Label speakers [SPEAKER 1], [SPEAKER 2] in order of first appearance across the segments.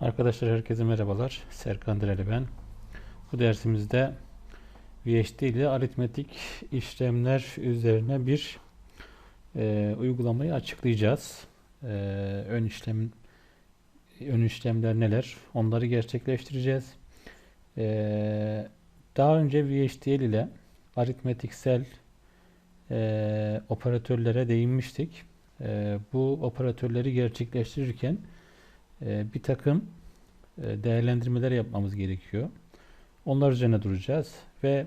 [SPEAKER 1] Arkadaşlar herkese merhabalar. Serkan Direli ben. Bu dersimizde VHD ile aritmetik işlemler üzerine bir e, uygulamayı açıklayacağız. E, ön işlem ön işlemler neler? Onları gerçekleştireceğiz. E, daha önce VHDL ile aritmetiksel e, operatörlere değinmiştik. E, bu operatörleri gerçekleştirirken e, bir takım e, değerlendirmeler yapmamız gerekiyor. Onlar üzerine duracağız ve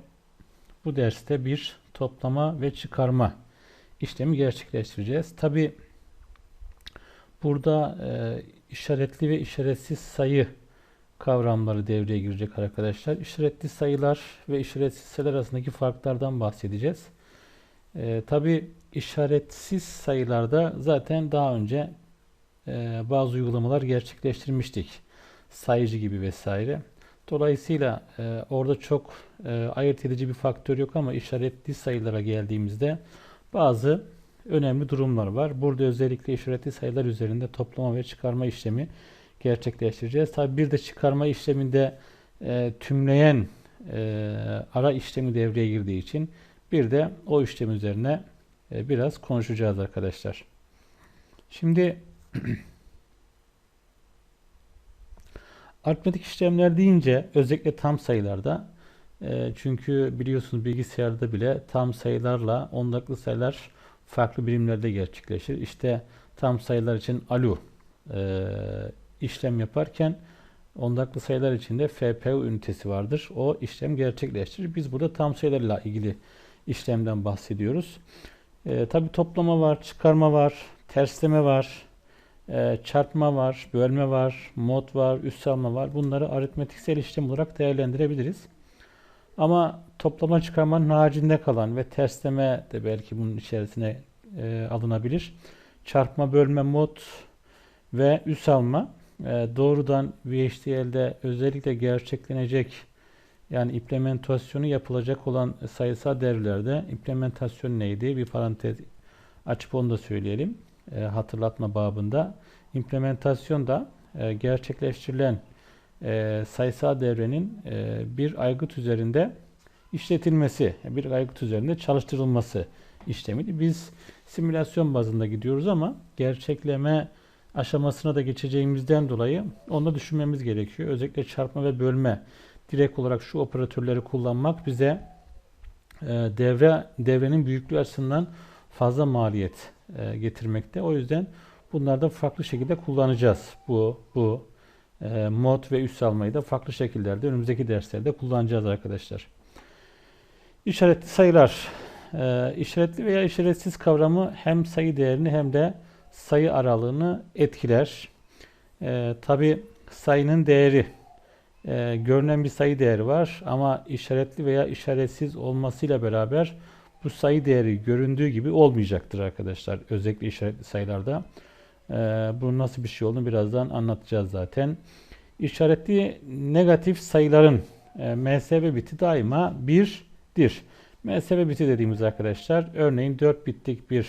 [SPEAKER 1] bu derste bir toplama ve çıkarma işlemi gerçekleştireceğiz. Tabi burada e, işaretli ve işaretsiz sayı kavramları devreye girecek arkadaşlar. İşaretli sayılar ve işaretsiz sayılar arasındaki farklardan bahsedeceğiz. E, Tabi işaretsiz sayılarda zaten daha önce bazı uygulamalar gerçekleştirmiştik. Sayıcı gibi vesaire. Dolayısıyla e, orada çok e, ayırt edici bir faktör yok ama işaretli sayılara geldiğimizde bazı önemli durumlar var. Burada özellikle işaretli sayılar üzerinde toplama ve çıkarma işlemi gerçekleştireceğiz. Tabi bir de çıkarma işleminde e, tümleyen e, ara işlemi devreye girdiği için bir de o işlem üzerine e, biraz konuşacağız arkadaşlar. Şimdi aritmetik işlemler deyince özellikle tam sayılarda e, çünkü biliyorsunuz bilgisayarda bile tam sayılarla ondalıklı sayılar farklı birimlerde gerçekleşir. İşte tam sayılar için ALU e, işlem yaparken ondalıklı sayılar için de FPU ünitesi vardır. O işlem gerçekleştirir. Biz burada tam sayılarla ilgili işlemden bahsediyoruz. E, Tabi toplama var, çıkarma var, tersleme var, e, çarpma var, bölme var, mod var, üst alma var. Bunları aritmetiksel işlem olarak değerlendirebiliriz. Ama toplama çıkarmanın haricinde kalan ve tersleme de belki bunun içerisine e, alınabilir. Çarpma, bölme, mod ve üst alma e, doğrudan VHDL'de özellikle gerçeklenecek yani implementasyonu yapılacak olan sayısal devrelerde implementasyon neydi? Bir parantez açıp onu da söyleyelim. E, hatırlatma babında. İmplementasyon da e, gerçekleştirilen e, sayısal devrenin e, bir aygıt üzerinde işletilmesi, bir aygıt üzerinde çalıştırılması işlemiydi. Biz simülasyon bazında gidiyoruz ama gerçekleme aşamasına da geçeceğimizden dolayı onu düşünmemiz gerekiyor. Özellikle çarpma ve bölme direkt olarak şu operatörleri kullanmak bize e, devre devrenin büyüklüğü açısından fazla maliyet e, getirmekte. O yüzden bunlarda farklı şekilde kullanacağız. Bu bu e, mod ve üst almayı da farklı şekillerde önümüzdeki derslerde kullanacağız arkadaşlar. İşaretli sayılar. E, işaretli veya işaretsiz kavramı hem sayı değerini hem de sayı aralığını etkiler. E, Tabi sayının değeri e, görünen bir sayı değeri var ama işaretli veya işaretsiz olmasıyla beraber bu sayı değeri göründüğü gibi olmayacaktır arkadaşlar. Özellikle işaretli sayılarda. E, bunun nasıl bir şey olduğunu birazdan anlatacağız zaten. İşaretli negatif sayıların e, MSB biti daima 1'dir. MSB biti dediğimiz arkadaşlar örneğin 4 bitlik bir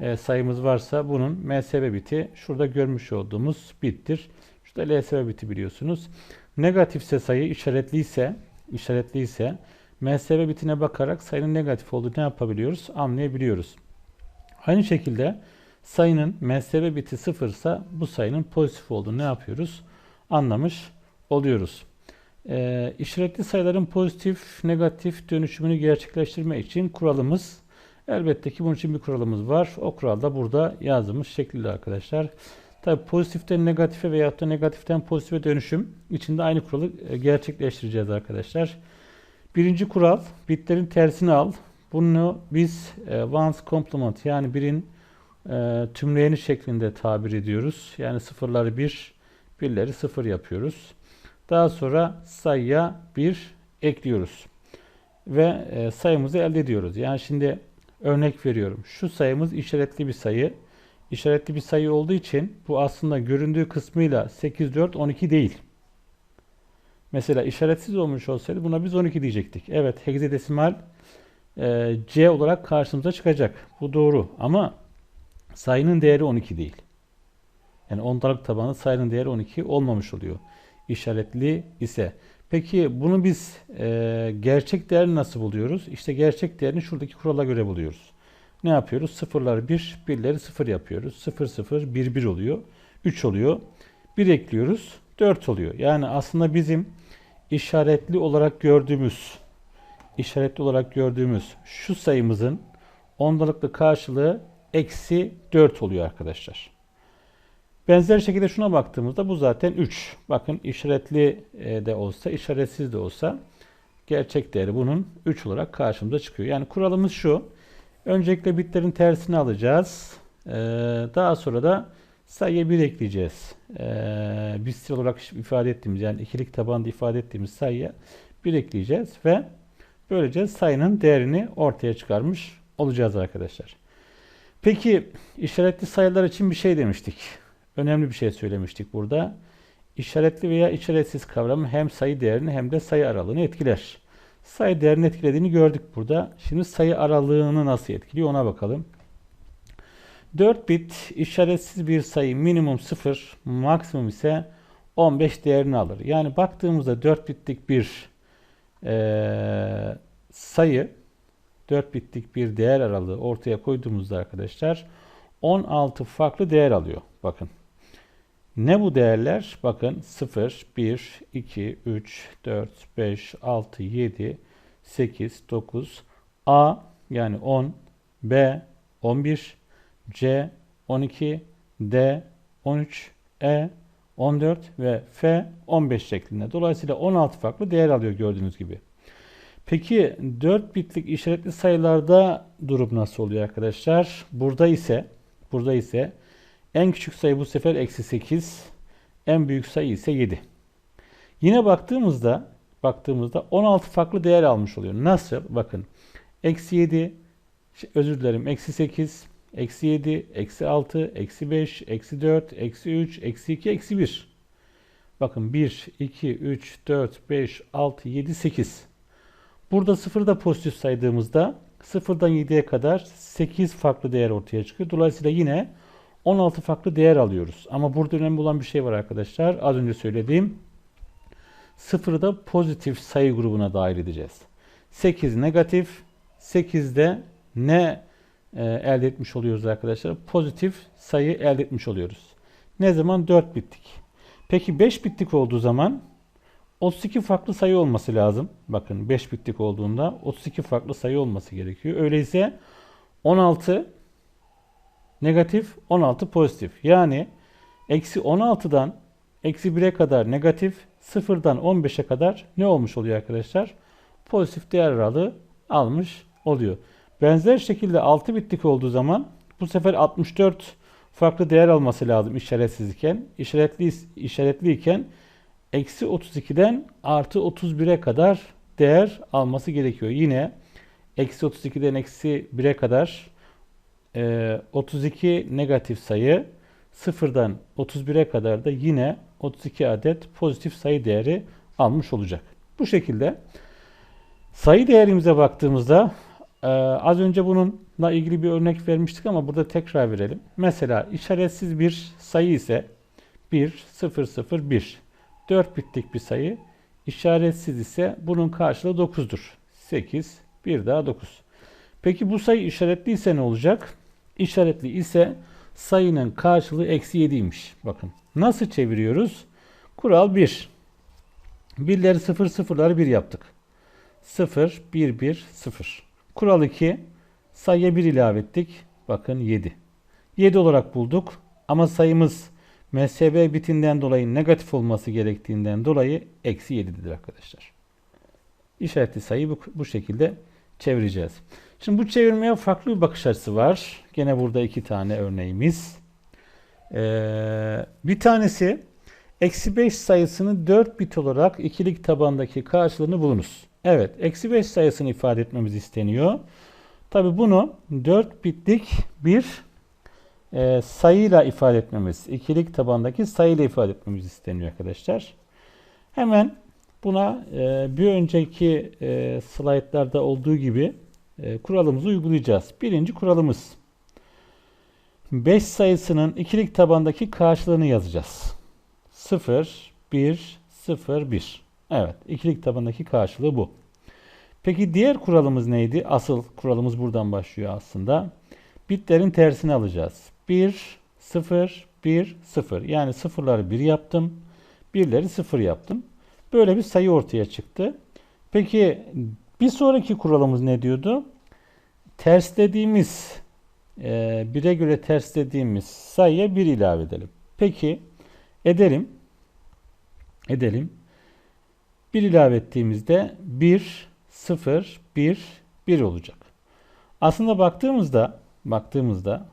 [SPEAKER 1] e, sayımız varsa bunun MSB biti şurada görmüş olduğumuz bittir. Şurada LSB biti biliyorsunuz. Negatifse sayı işaretliyse, işaretliyse MSB bitine bakarak sayının negatif olduğunu ne yapabiliyoruz? Anlayabiliyoruz. Aynı şekilde sayının MSB biti sıfırsa bu sayının pozitif olduğunu ne yapıyoruz? Anlamış oluyoruz. Ee, işaretli sayıların pozitif, negatif dönüşümünü gerçekleştirme için kuralımız elbette ki bunun için bir kuralımız var. O kural da burada yazdığımız şekilde arkadaşlar. Tabi pozitiften negatife veya da negatiften pozitife dönüşüm içinde aynı kuralı e, gerçekleştireceğiz arkadaşlar. Birinci kural bitlerin tersini al. Bunu biz e, once complement yani birin e, tümleyeni şeklinde tabir ediyoruz. Yani sıfırları bir, birleri sıfır yapıyoruz. Daha sonra sayıya bir ekliyoruz. Ve e, sayımızı elde ediyoruz. Yani şimdi örnek veriyorum. Şu sayımız işaretli bir sayı işaretli bir sayı olduğu için bu aslında göründüğü kısmıyla 8, 4, 12 değil. Mesela işaretsiz olmuş olsaydı buna biz 12 diyecektik. Evet hexadesimal e, C olarak karşımıza çıkacak. Bu doğru ama sayının değeri 12 değil. Yani ondalık tabanlı sayının değeri 12 olmamış oluyor. İşaretli ise. Peki bunu biz e, gerçek değerini nasıl buluyoruz? İşte gerçek değerini şuradaki kurala göre buluyoruz. Ne yapıyoruz? Sıfırlar 1, birleri 0 yapıyoruz. 0, 0, 1, 1 oluyor. 3 oluyor. 1 ekliyoruz. 4 oluyor. Yani aslında bizim işaretli olarak gördüğümüz işaretli olarak gördüğümüz şu sayımızın ondalıklı karşılığı eksi 4 oluyor arkadaşlar. Benzer şekilde şuna baktığımızda bu zaten 3. Bakın işaretli e, de olsa, işaretsiz de olsa gerçek değeri bunun 3 olarak karşımıza çıkıyor. Yani kuralımız şu. Öncelikle bitlerin tersini alacağız. Ee, daha sonra da sayıya 1 ekleyeceğiz. Ee, biz olarak ifade ettiğimiz yani ikilik tabanda ifade ettiğimiz sayıya 1 ekleyeceğiz ve böylece sayının değerini ortaya çıkarmış olacağız arkadaşlar. Peki işaretli sayılar için bir şey demiştik. Önemli bir şey söylemiştik burada. İşaretli veya işaretsiz kavramı hem sayı değerini hem de sayı aralığını etkiler. Sayı değerini etkilediğini gördük burada. Şimdi sayı aralığını nasıl etkiliyor ona bakalım. 4 bit işaretsiz bir sayı minimum 0, maksimum ise 15 değerini alır. Yani baktığımızda 4 bitlik bir e, sayı 4 bitlik bir değer aralığı ortaya koyduğumuzda arkadaşlar 16 farklı değer alıyor. Bakın. Ne bu değerler? Bakın 0, 1, 2, 3, 4, 5, 6, 7, 8, 9, A yani 10, B 11, C 12, D 13, E 14 ve F 15 şeklinde. Dolayısıyla 16 farklı değer alıyor gördüğünüz gibi. Peki 4 bitlik işaretli sayılarda durum nasıl oluyor arkadaşlar? Burada ise burada ise en küçük sayı bu sefer eksi 8, en büyük sayı ise 7. Yine baktığımızda baktığımızda 16 farklı değer almış oluyor. Nasıl? Bakın. Eksi 7, özür dilerim, eksi 8, eksi 7, eksi 6, eksi 5, eksi 4, eksi 3, eksi 2, eksi 1. Bakın 1, 2, 3, 4, 5, 6, 7, 8. Burada sıfırda pozitif saydığımızda sıfırdan 7'ye kadar 8 farklı değer ortaya çıkıyor. Dolayısıyla yine 16 farklı değer alıyoruz. Ama burada önemli olan bir şey var arkadaşlar. Az önce söylediğim sıfırı da pozitif sayı grubuna dahil edeceğiz. 8 negatif, 8'de ne e, elde etmiş oluyoruz arkadaşlar? Pozitif sayı elde etmiş oluyoruz. Ne zaman? 4 bittik. Peki 5 bittik olduğu zaman 32 farklı sayı olması lazım. Bakın 5 bitlik olduğunda 32 farklı sayı olması gerekiyor. Öyleyse 16 negatif, 16 pozitif. Yani eksi 16'dan eksi 1'e kadar negatif, 0'dan 15'e kadar ne olmuş oluyor arkadaşlar? Pozitif değer aralığı almış oluyor. Benzer şekilde 6 bitlik olduğu zaman bu sefer 64 farklı değer alması lazım işaretsiz iken. İşaretli, işaretli iken eksi 32'den artı 31'e kadar değer alması gerekiyor. Yine eksi 32'den eksi 1'e kadar 32 e, negatif sayı 0'dan 31'e kadar da yine 32 adet pozitif sayı değeri almış olacak. Bu şekilde sayı değerimize baktığımızda e, az önce bununla ilgili bir örnek vermiştik ama burada tekrar verelim. Mesela işaretsiz bir sayı ise 1, 0, 0, 1. 4 bitlik bir sayı. İşaretsiz ise bunun karşılığı 9'dur. 8, 1 daha 9. Peki bu sayı işaretli ise ne olacak? İşaretli ise sayının karşılığı eksi 7'ymiş. Bakın nasıl çeviriyoruz? Kural 1. Birleri 0 sıfırları 1 yaptık. 0, 1, 1, 0. Kural 2. Sayıya 1 ilave ettik. Bakın 7. 7 olarak bulduk. Ama sayımız MSB bitinden dolayı negatif olması gerektiğinden dolayı eksi 7'dir arkadaşlar. İşaretli sayıyı bu, bu şekilde çevireceğiz. Şimdi bu çevirmeye farklı bir bakış açısı var. Gene burada iki tane örneğimiz. Ee, bir tanesi eksi 5 sayısını 4 bit olarak ikilik tabandaki karşılığını bulunuz. Evet, eksi 5 sayısını ifade etmemiz isteniyor. Tabi bunu 4 bitlik bir e, sayıyla ifade etmemiz, ikilik tabandaki sayıyla ifade etmemiz isteniyor arkadaşlar. Hemen buna e, bir önceki e, slaytlarda olduğu gibi e, kuralımızı uygulayacağız. Birinci kuralımız. 5 sayısının ikilik tabandaki karşılığını yazacağız. 0, 1, 0, 1. Evet, ikilik tabandaki karşılığı bu. Peki diğer kuralımız neydi? Asıl kuralımız buradan başlıyor aslında. Bitlerin tersini alacağız. 1, 0, 1, 0. Yani sıfırları 1 yaptım. Birleri 0 yaptım. Böyle bir sayı ortaya çıktı. Peki bir sonraki kuralımız ne diyordu? Terslediğimiz, e, bire göre terslediğimiz sayıya 1 ilave edelim. Peki edelim. Edelim. 1 ilave ettiğimizde 1, 0, 1, 1 olacak. Aslında baktığımızda baktığımızda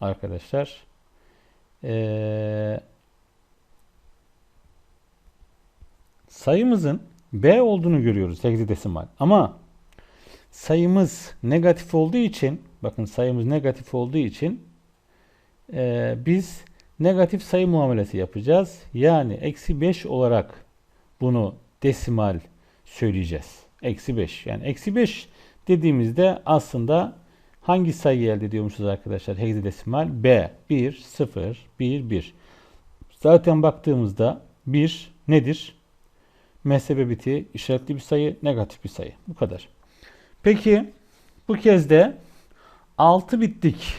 [SPEAKER 1] arkadaşlar ee, sayımızın B olduğunu görüyoruz hexadesimal. Ama sayımız negatif olduğu için bakın sayımız negatif olduğu için e, biz negatif sayı muamelesi yapacağız. Yani eksi 5 olarak bunu desimal söyleyeceğiz. Eksi 5. Yani eksi 5 dediğimizde aslında hangi sayıyı elde ediyormuşuz arkadaşlar? Hexadesimal B. 1, 0, 1, 1. Zaten baktığımızda 1 nedir? Mezhebe biti işaretli bir sayı, negatif bir sayı. Bu kadar. Peki bu kez de 6 bitlik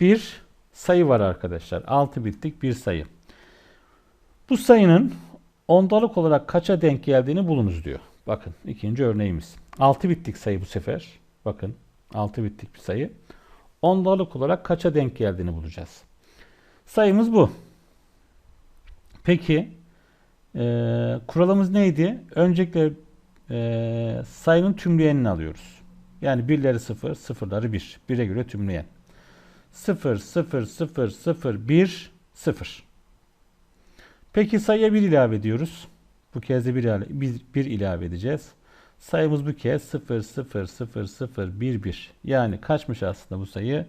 [SPEAKER 1] bir sayı var arkadaşlar. 6 bitlik bir sayı. Bu sayının ondalık olarak kaça denk geldiğini bulunuz diyor. Bakın ikinci örneğimiz. 6 bitlik sayı bu sefer. Bakın 6 bitlik bir sayı. Ondalık olarak kaça denk geldiğini bulacağız. Sayımız bu. Peki e, kuralımız neydi? Öncelikle e, sayının tümleyenini alıyoruz. Yani birleri 0, sıfırları 1. 1'e göre tümleyen. 0, 0, 0, 0, 1, 0. Peki sayıya 1 ilave ediyoruz. Bu kez de 1, 1, 1 ilave edeceğiz. Sayımız bu kez 0, 0, 0, 0, 1, 1. Yani kaçmış aslında bu sayı?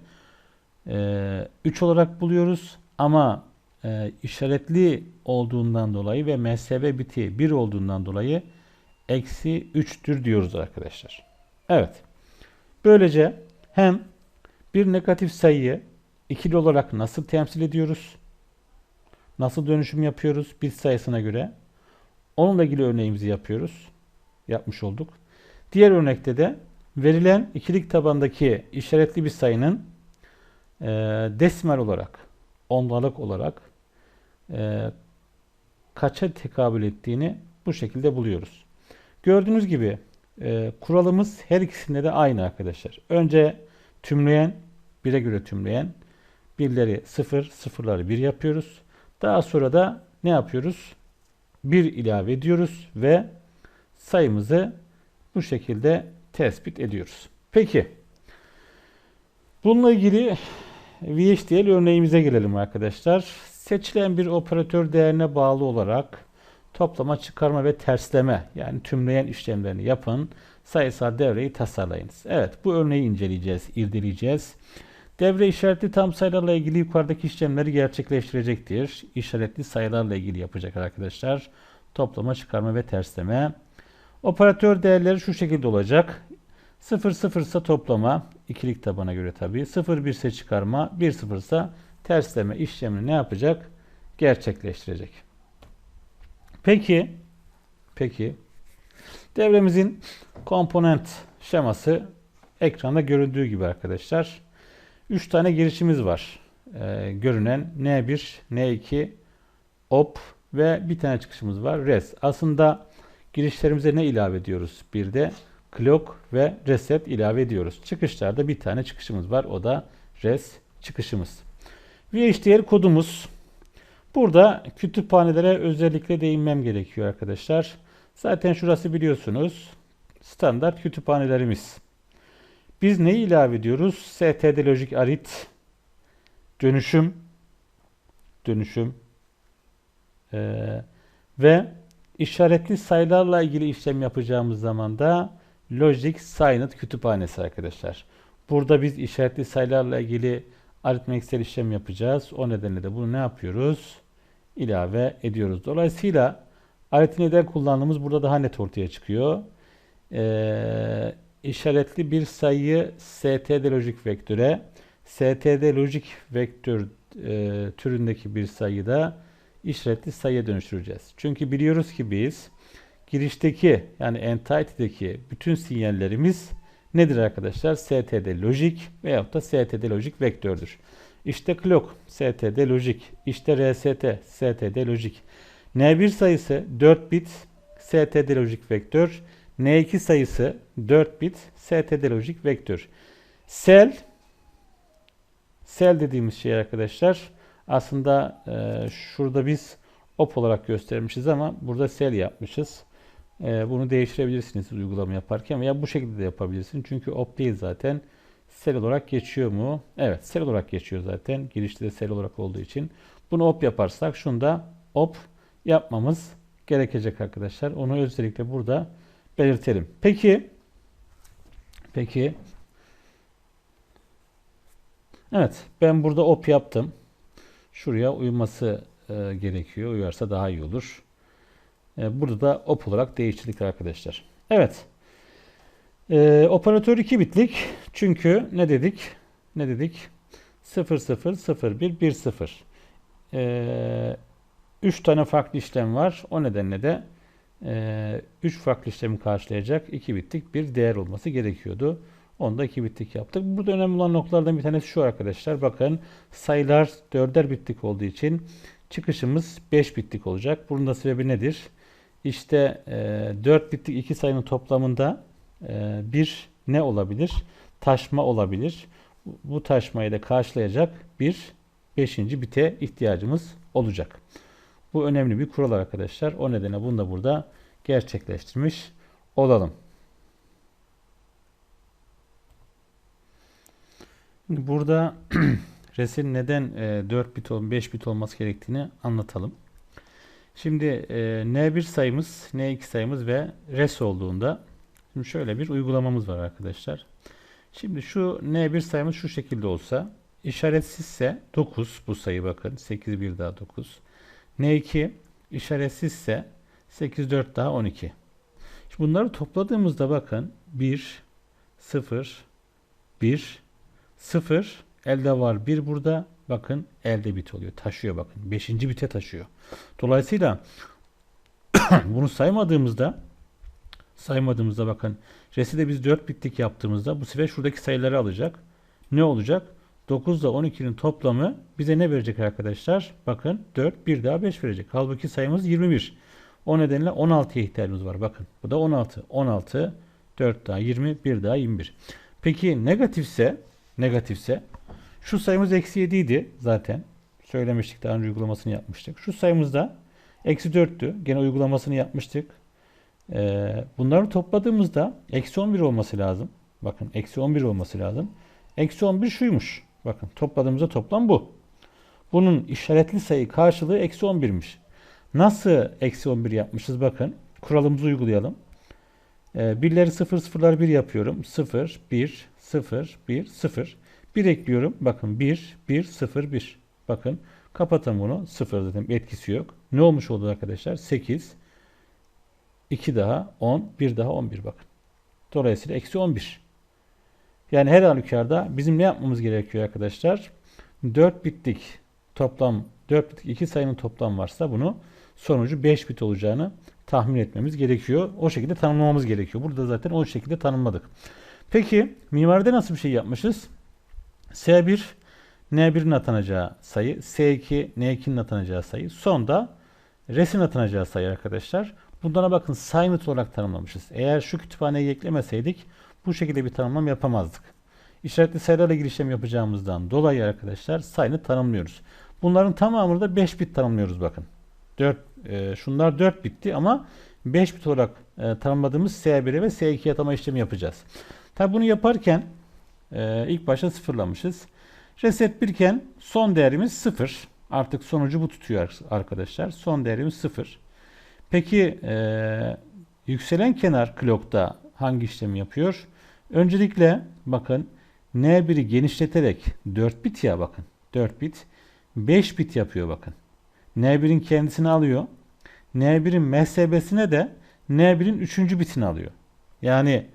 [SPEAKER 1] Ee, 3 olarak buluyoruz. Ama e, işaretli olduğundan dolayı ve mezhebe biti 1 olduğundan dolayı eksi 3'tür diyoruz arkadaşlar. Evet. Böylece hem bir negatif sayıyı ikili olarak nasıl temsil ediyoruz? Nasıl dönüşüm yapıyoruz bit sayısına göre? Onunla ilgili örneğimizi yapıyoruz. Yapmış olduk. Diğer örnekte de verilen ikilik tabandaki işaretli bir sayının e, desimal olarak, ondalık olarak e, kaça tekabül ettiğini bu şekilde buluyoruz. Gördüğünüz gibi e, kuralımız her ikisinde de aynı arkadaşlar. Önce tümleyen, bire göre tümleyen, birleri sıfır, sıfırları bir yapıyoruz. Daha sonra da ne yapıyoruz? 1 ilave ediyoruz ve sayımızı bu şekilde tespit ediyoruz. Peki bununla ilgili VHDL örneğimize gelelim arkadaşlar. Seçilen bir operatör değerine bağlı olarak toplama, çıkarma ve tersleme yani tümleyen işlemlerini yapın. Sayısal devreyi tasarlayınız. Evet bu örneği inceleyeceğiz, irdeleyeceğiz. Devre işaretli tam sayılarla ilgili yukarıdaki işlemleri gerçekleştirecektir. İşaretli sayılarla ilgili yapacak arkadaşlar. Toplama, çıkarma ve tersleme. Operatör değerleri şu şekilde olacak. 0 0 ise toplama, ikilik tabana göre tabii. 0 1 ise çıkarma, 1 0 ise tersleme işlemini ne yapacak? Gerçekleştirecek. Peki, peki devremizin komponent şeması ekranda göründüğü gibi arkadaşlar. 3 tane girişimiz var. Ee, görünen N1, N2, OP ve bir tane çıkışımız var. Res. Aslında girişlerimize ne ilave ediyoruz? Bir de clock ve reset ilave ediyoruz. Çıkışlarda bir tane çıkışımız var. O da res çıkışımız. VHDL kodumuz. Burada kütüphanelere özellikle değinmem gerekiyor arkadaşlar. Zaten şurası biliyorsunuz. Standart kütüphanelerimiz. Biz neyi ilave ediyoruz? std lojik arit dönüşüm dönüşüm ee, ve işaretli sayılarla ilgili işlem yapacağımız zaman da Logic Silent kütüphanesi arkadaşlar. Burada biz işaretli sayılarla ilgili aritmetiksel işlem yapacağız. O nedenle de bunu ne yapıyoruz? İlave ediyoruz. Dolayısıyla aritmeden kullandığımız burada daha net ortaya çıkıyor. Ee, işaretli bir sayıyı std lojik vektöre std lojik vektör e, türündeki bir sayıda işaretli sayıya dönüştüreceğiz. Çünkü biliyoruz ki biz girişteki yani entity'deki bütün sinyallerimiz nedir arkadaşlar? std lojik veyahut da std lojik vektördür. İşte clock std lojik, işte rst std lojik. n1 sayısı 4 bit std lojik vektör, n2 sayısı 4 bit std lojik vektör. Sel sel dediğimiz şey arkadaşlar aslında e, şurada biz op olarak göstermişiz ama burada sel yapmışız. E, bunu değiştirebilirsiniz uygulama yaparken veya bu şekilde de yapabilirsiniz. Çünkü op değil zaten. Sel olarak geçiyor mu? Evet sel olarak geçiyor zaten. Girişte de sel olarak olduğu için. Bunu op yaparsak şunu da op yapmamız gerekecek arkadaşlar. Onu özellikle burada belirtelim. Peki peki Evet ben burada op yaptım. Şuraya uyması e, gerekiyor. Uyarsa daha iyi olur. E, burada da op olarak değiştirdik arkadaşlar. Evet. E, operatör 2 bitlik. Çünkü ne dedik? Ne dedik? 0 0 0 1 1 0. E, 3 tane farklı işlem var. O nedenle de 3 e, farklı işlemi karşılayacak 2 bitlik bir değer olması gerekiyordu. Onu da 2 bitlik yaptık. Burada önemli olan noktalardan bir tanesi şu arkadaşlar. Bakın sayılar 4'er bitlik olduğu için çıkışımız 5 bitlik olacak. Bunun da sebebi nedir? İşte e, 4 bitlik iki sayının toplamında e, bir ne olabilir? Taşma olabilir. Bu taşmayı da karşılayacak bir 5. bite ihtiyacımız olacak. Bu önemli bir kural arkadaşlar. O nedenle bunu da burada gerçekleştirmiş olalım. Burada resim neden e, 4 bit 5 bit olması gerektiğini anlatalım. Şimdi e, N1 sayımız, N2 sayımız ve res olduğunda şimdi şöyle bir uygulamamız var arkadaşlar. Şimdi şu N1 sayımız şu şekilde olsa işaretsizse 9 bu sayı bakın 8 bir daha 9. N2 işaretsizse 8 4 daha 12. Şimdi bunları topladığımızda bakın 1 0 1 0 elde var 1 burada bakın elde bit oluyor. Taşıyor bakın. 5. bite taşıyor. Dolayısıyla bunu saymadığımızda saymadığımızda bakın reside biz 4 bitlik yaptığımızda bu sefer şuradaki sayıları alacak. Ne olacak? 9 ile 12'nin toplamı bize ne verecek arkadaşlar? Bakın 4 bir daha 5 verecek. Halbuki sayımız 21. O nedenle 16'ya ihtiyacımız var. Bakın bu da 16. 16 4 daha 20 1 daha 21. Peki negatifse negatifse şu sayımız eksi 7 idi zaten. Söylemiştik daha önce uygulamasını yapmıştık. Şu sayımız da eksi 4'tü. Gene uygulamasını yapmıştık. Ee, bunları topladığımızda eksi 11 olması lazım. Bakın eksi 11 olması lazım. Eksi 11 şuymuş. Bakın topladığımızda toplam bu. Bunun işaretli sayı karşılığı eksi 11'miş. Nasıl eksi 11 yapmışız? Bakın kuralımızı uygulayalım. Ee, birleri 0 sıfırlar 1 yapıyorum. 0, 1, 0, 1, 0. 1 ekliyorum. Bakın 1, 1, 0, 1. Bakın kapatın bunu. 0 zaten etkisi yok. Ne olmuş oldu arkadaşlar? 8, 2 daha 10, 1 daha 11 bakın. Dolayısıyla eksi 11. Yani her halükarda bizim ne yapmamız gerekiyor arkadaşlar? 4 bitlik toplam 4 bitlik iki sayının toplam varsa bunu sonucu 5 bit olacağını tahmin etmemiz gerekiyor. O şekilde tanımlamamız gerekiyor. Burada zaten o şekilde tanımladık. Peki mimaride nasıl bir şey yapmışız? S1 N1'in atanacağı sayı, S2 N2'nin atanacağı sayı, sonda resin atanacağı sayı arkadaşlar. Bunlara bakın silent olarak tanımlamışız. Eğer şu kütüphaneyi eklemeseydik bu şekilde bir tanımlam yapamazdık. İşaretli sayılarla ilgili işlem yapacağımızdan dolayı arkadaşlar silent tanımlıyoruz. Bunların tamamını da 5 bit tanımlıyoruz bakın. 4, e, şunlar 4 bitti ama 5 bit olarak e, tanımladığımız S1'e ve S2'ye atama işlemi yapacağız. Tabi bunu yaparken e, ilk başta sıfırlamışız. Reset 1 iken son değerimiz 0. Artık sonucu bu tutuyor arkadaşlar. Son değerimiz 0. Peki e, yükselen kenar clock'ta hangi işlemi yapıyor? Öncelikle bakın N1'i genişleterek 4 bit ya bakın. 4 bit 5 bit yapıyor bakın. N1'in kendisini alıyor. N1'in MSB'sine de N1'in 3. bitini alıyor. Yani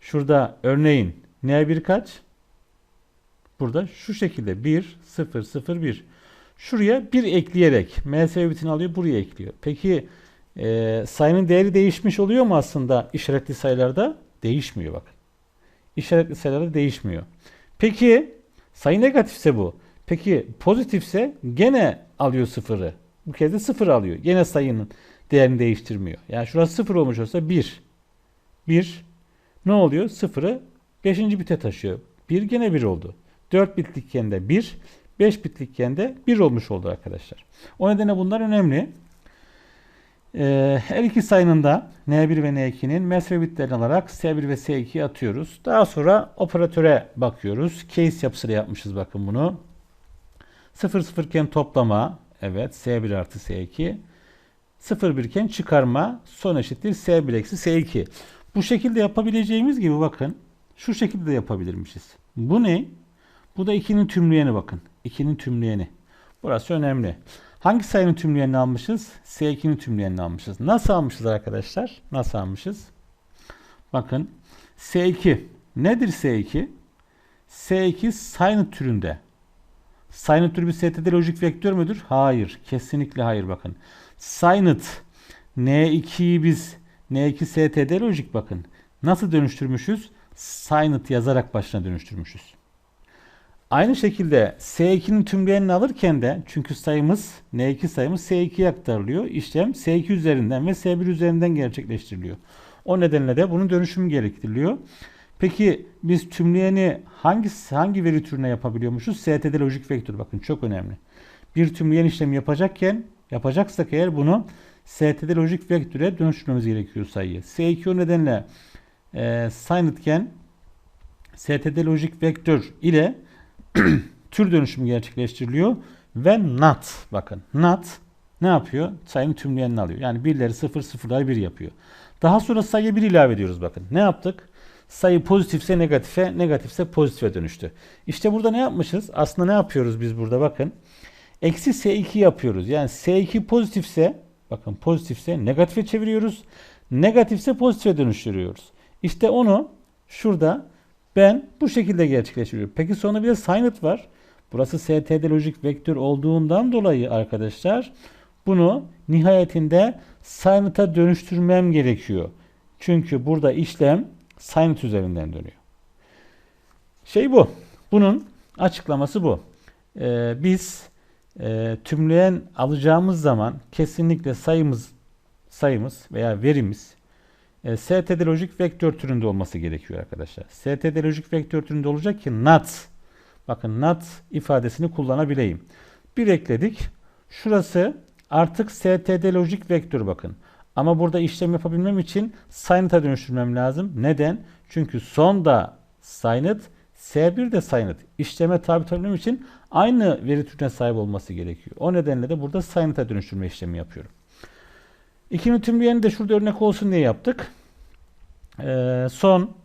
[SPEAKER 1] şurada örneğin N1 kaç? Burada şu şekilde 1, 0, 0, 1. Şuraya 1 ekleyerek MSV bitini alıyor buraya ekliyor. Peki e, sayının değeri değişmiş oluyor mu aslında işaretli sayılarda? Değişmiyor bakın. İşaretli sayılarda değişmiyor. Peki sayı negatifse bu. Peki pozitifse gene alıyor sıfırı. Bu kez de sıfır alıyor. Gene sayının değerini değiştirmiyor. Yani şurası sıfır olmuş olsa 1. 1 ne oluyor? Sıfırı 5. bite taşıyor. 1 gene 1 oldu. 4 bitlikken de 1, 5 bitlikken de 1 olmuş oldu arkadaşlar. O nedenle bunlar önemli. Ee, her iki sayının da N1 ve N2'nin mesve bitlerini alarak S1 ve S2'yi atıyoruz. Daha sonra operatöre bakıyoruz. Case yapısıyla yapmışız bakın bunu. 0 0 iken toplama. Evet S1 artı S2. 0 1 iken çıkarma. Son eşittir S1 eksi S2. Bu şekilde yapabileceğimiz gibi bakın. Şu şekilde de yapabilirmişiz. Bu ne? Bu da 2'nin tümleyeni bakın. 2'nin tümleyeni. Burası önemli. Hangi sayının tümleyenini almışız? S2'nin tümleyenini almışız. Nasıl almışız arkadaşlar? Nasıl almışız? Bakın S2 nedir S2? S2 sinus türünde. Sinus türü bir STD lojik vektör müdür? Hayır. Kesinlikle hayır bakın. Sinus N2'yi biz N2 STD lojik bakın. Nasıl dönüştürmüşüz? Sinus yazarak başına dönüştürmüşüz. Aynı şekilde S2'nin tümleyenini alırken de çünkü sayımız N2 sayımız S2'ye aktarılıyor. İşlem S2 üzerinden ve S1 üzerinden gerçekleştiriliyor. O nedenle de bunun dönüşümü gerektiriliyor. Peki biz tümleyeni hangi hangi veri türüne yapabiliyormuşuz? STD lojik vektör bakın çok önemli. Bir tümleyen işlemi yapacakken yapacaksak eğer bunu STD lojik vektöre dönüştürmemiz gerekiyor sayıyı. S2 o nedenle e, signedken STD lojik vektör ile tür dönüşümü gerçekleştiriliyor ve not bakın not ne yapıyor? Sayının tümleyenini alıyor. Yani birleri 0 sıfırlar 1 yapıyor. Daha sonra sayıya 1 ilave ediyoruz bakın. Ne yaptık? Sayı pozitifse negatife, negatifse pozitife dönüştü. İşte burada ne yapmışız? Aslında ne yapıyoruz biz burada bakın. Eksi S2 yapıyoruz. Yani S2 pozitifse bakın pozitifse negatife çeviriyoruz. Negatifse pozitife dönüştürüyoruz. İşte onu şurada ben bu şekilde gerçekleştiriyorum. Peki sonra bir de sinus var. Burası std lojik vektör olduğundan dolayı arkadaşlar bunu nihayetinde sinus'a dönüştürmem gerekiyor. Çünkü burada işlem sinus üzerinden dönüyor. Şey bu. Bunun açıklaması bu. Ee, biz e, tümleyen alacağımız zaman kesinlikle sayımız sayımız veya verimiz e, STD lojik vektör türünde olması gerekiyor arkadaşlar. STD lojik vektör türünde olacak ki NAT bakın NAT ifadesini kullanabileyim. Bir ekledik. Şurası artık STD lojik vektör bakın. Ama burada işlem yapabilmem için sinet'a dönüştürmem lazım. Neden? Çünkü son da sinet, S1 de sinet. İşleme tabi tutabilmem için aynı veri türüne sahip olması gerekiyor. O nedenle de burada sinet'a dönüştürme işlemi yapıyorum. İkinin tümleyeni de şurada örnek olsun diye yaptık. Ee, son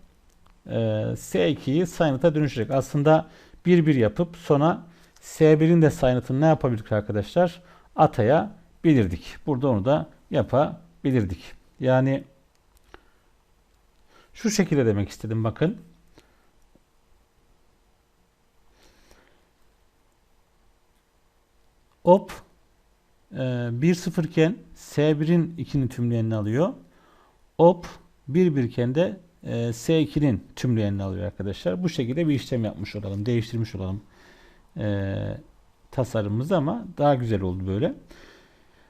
[SPEAKER 1] e, S2'yi sinet'a dönüşecek. Aslında 1-1 yapıp sona S1'in de sinet'ını ne yapabildik arkadaşlar? Ataya bilirdik. Burada onu da yapabilirdik. Yani şu şekilde demek istedim bakın. Op 1-0 iken S1'in 2'nin tümleyenini alıyor. Op 1-1 iken de e, S2'nin tümleyenini alıyor arkadaşlar. Bu şekilde bir işlem yapmış olalım. Değiştirmiş olalım e, tasarımımızı ama daha güzel oldu böyle.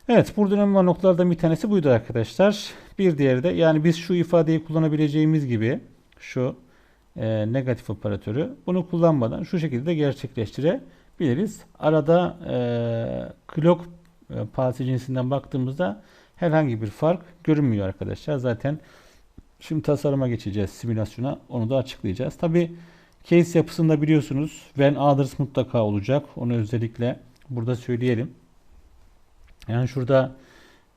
[SPEAKER 1] Evet burada önemli olan noktalardan bir tanesi buydu arkadaşlar. Bir diğeri de yani biz şu ifadeyi kullanabileceğimiz gibi şu e, negatif operatörü bunu kullanmadan şu şekilde gerçekleştirebiliriz. Arada e, clock e, pası cinsinden baktığımızda herhangi bir fark görünmüyor arkadaşlar. Zaten şimdi tasarıma geçeceğiz simülasyona onu da açıklayacağız. Tabi case yapısında biliyorsunuz when others mutlaka olacak. Onu özellikle burada söyleyelim. Yani şurada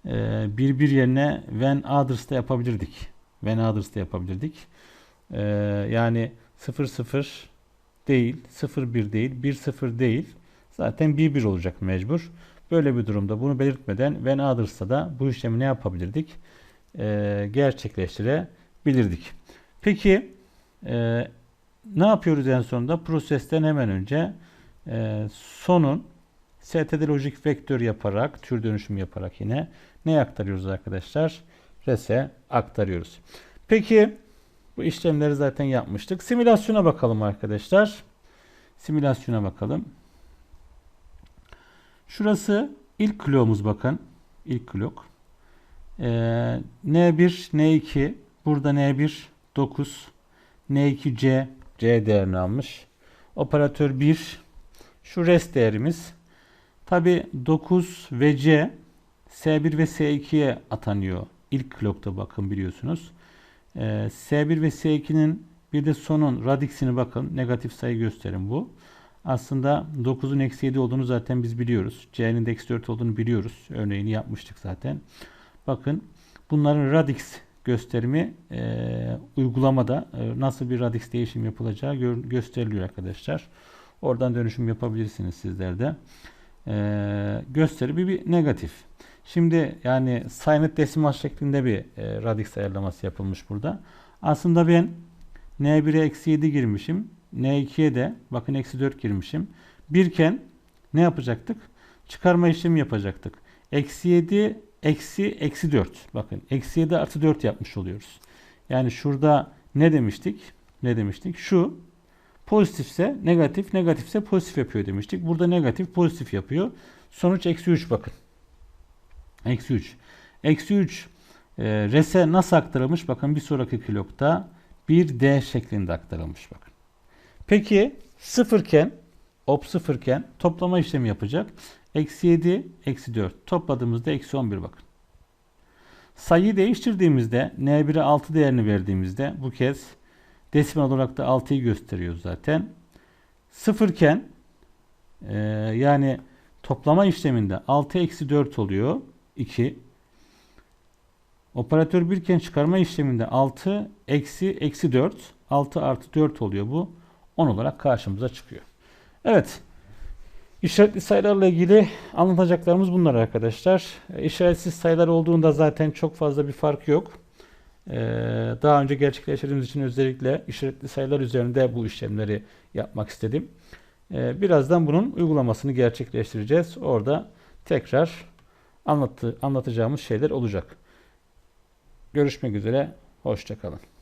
[SPEAKER 1] e, bir bir yerine when others da yapabilirdik. When others da yapabilirdik. E, yani 0 0 değil, 0 1 değil, 1 0 değil. Zaten 1 1 olacak mecbur. Böyle bir durumda bunu belirtmeden when others'ta da bu işlemi ne yapabilirdik? E, gerçekleştirebilirdik. Peki e, ne yapıyoruz en sonunda? Prosesten hemen önce e, sonun std lojik vektör yaparak, tür dönüşüm yaparak yine ne aktarıyoruz arkadaşlar? Res'e aktarıyoruz. Peki bu işlemleri zaten yapmıştık. Simülasyona bakalım arkadaşlar. Simülasyona bakalım. Şurası ilk kloğumuz bakın. İlk klok. Ee, N1, N2 burada N1 9 N2 C C değerini almış. Operatör 1 şu rest değerimiz. Tabi 9 ve C S1 ve S2'ye atanıyor. İlk klokta bakın biliyorsunuz. Ee, S1 ve S2'nin bir de sonun radiksini bakın. Negatif sayı gösterin bu. Aslında 9'un eksi 7 olduğunu zaten biz biliyoruz. C'nin de eksi 4 olduğunu biliyoruz. Örneğini yapmıştık zaten. Bakın bunların radix gösterimi e, uygulamada e, nasıl bir radix değişim yapılacağı gö gösteriliyor arkadaşlar. Oradan dönüşüm yapabilirsiniz sizler de. E, gösterimi bir negatif. Şimdi yani saynet desimal şeklinde bir e, radix ayarlaması yapılmış burada. Aslında ben N1'e eksi 7 girmişim. N2'ye de bakın eksi 4 girmişim. Birken ne yapacaktık? Çıkarma işlemi yapacaktık. Eksi 7 eksi eksi 4. Bakın eksi 7 artı 4 yapmış oluyoruz. Yani şurada ne demiştik? Ne demiştik? Şu pozitifse negatif, negatifse pozitif yapıyor demiştik. Burada negatif pozitif yapıyor. Sonuç eksi 3 bakın. Eksi 3. Eksi 3 e, rese nasıl aktarılmış? Bakın bir sonraki klokta 1D şeklinde aktarılmış bakın. Peki sıfırken op sıfırken toplama işlemi yapacak. Eksi 7, eksi 4. Topladığımızda eksi 11 bakın. Sayıyı değiştirdiğimizde N1'e 6 değerini verdiğimizde bu kez desimal olarak da 6'yı gösteriyor zaten. Sıfırken e, yani toplama işleminde 6 eksi 4 oluyor. 2. Operatör birken çıkarma işleminde 6 eksi eksi 4. 6 artı 4 oluyor bu. 10 olarak karşımıza çıkıyor. Evet. İşaretli sayılarla ilgili anlatacaklarımız bunlar arkadaşlar. İşaretsiz sayılar olduğunda zaten çok fazla bir fark yok. Ee, daha önce gerçekleştirdiğimiz için özellikle işaretli sayılar üzerinde bu işlemleri yapmak istedim. Ee, birazdan bunun uygulamasını gerçekleştireceğiz. Orada tekrar anlattı, anlatacağımız şeyler olacak. Görüşmek üzere. Hoşçakalın.